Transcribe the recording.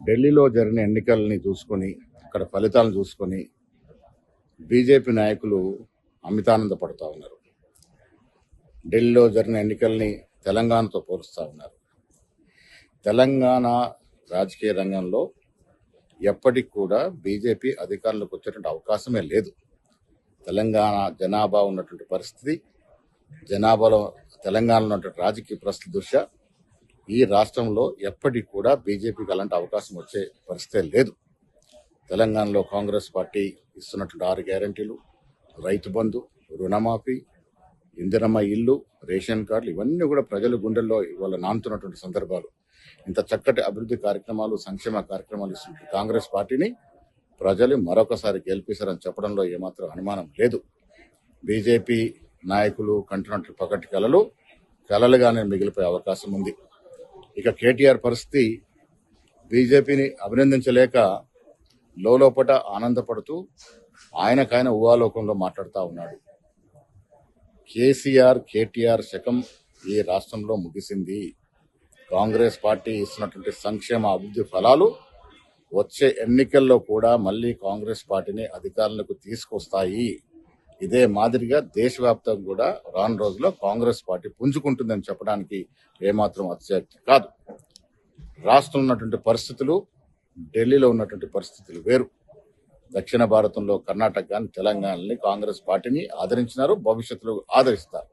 ఢిల్లీలో జరిగిన ఎన్నికల్ని చూసుకొని అక్కడ ఫలితాలను చూసుకొని బీజేపీ నాయకులు అమితానంద పడుతూ ఉన్నారు. ఢిల్లీలో జరిగిన ఎన్నికల్ని తెలంగాణతో పోలుస్తూ ఉన్నారు. తెలంగాణ రాజకీయ రంగంలో ఎప్పటికి కూడా బీజేపీ అధికారంలోకి వచ్చేటువంటి అవకాశమే లేదు. తెలంగాణ జనాభా ఉన్నటువంటి పరిస్థితి జనాభాలో తెలంగాణలో ఉన్నటువంటి రాజకీయ పరిస్థితి దృష్ట్యా ఈ రాష్ట్రంలో ఎప్పటికి కూడా బీజేపీకి అలాంటి అవకాశం వచ్చే పరిస్థితే లేదు. తెలంగాణలో కాంగ్రెస్ పార్టీ ఇస్తున్నటువంటి ఆరు గ్యారంటీలు రైతు బంధు రుణమాఫీ ఇందిరమ్మ ఇల్లు రేషన్ కార్డులు ఇవన్నీ కూడా ప్రజల గుండెల్లో ఇవాళ నానుతున్నటువంటి సందర్భాలు. ఇంత చక్కటి అభివృద్ధి కార్యక్రమాలు సంక్షేమ కార్యక్రమాలు ఇస్తున్న కాంగ్రెస్ పార్టీని ప్రజలు మరొకసారి గెలిపిస్తారని చెప్పడంలో ఏమాత్రం అనుమానం లేదు. బీజేపీ నాయకులు కంటున్నట్టు పగటి కలలు కలలుగానే మిగిలిపోయే అవకాశం ఉంది. ఇక కేటీఆర్ పరిస్థితి బీజేపీని అభినందించలేక లోపట ఆనందపడుతూ ఆయనకాయన ఊహాలోకంలో మాట్లాడుతూ ఉన్నాడు. కేసీఆర్ కేటీఆర్ శకం ఈ రాష్ట్రంలో ముగిసింది. కాంగ్రెస్ పార్టీ ఇస్తున్నటువంటి సంక్షేమ అభివృద్ధి ఫలాలు వచ్చే ఎన్నికల్లో కూడా మళ్ళీ కాంగ్రెస్ పార్టీని అధికారంలోకి తీసుకొస్తాయి. ఇదే మాదిరిగా దేశవ్యాప్తంగా కూడా రాను రోజుల్లో కాంగ్రెస్ పార్టీ పుంజుకుంటుందని చెప్పడానికి ఏమాత్రం అతిశక్తి కాదు. రాష్ట్రంలో ఉన్నటువంటి పరిస్థితులు ఢిల్లీలో ఉన్నటువంటి పరిస్థితులు వేరు. దక్షిణ భారతంలో కర్ణాటక కానీ తెలంగాణని కాంగ్రెస్ పార్టీని ఆదరించినారు భవిష్యత్తులో ఆదరిస్తారు.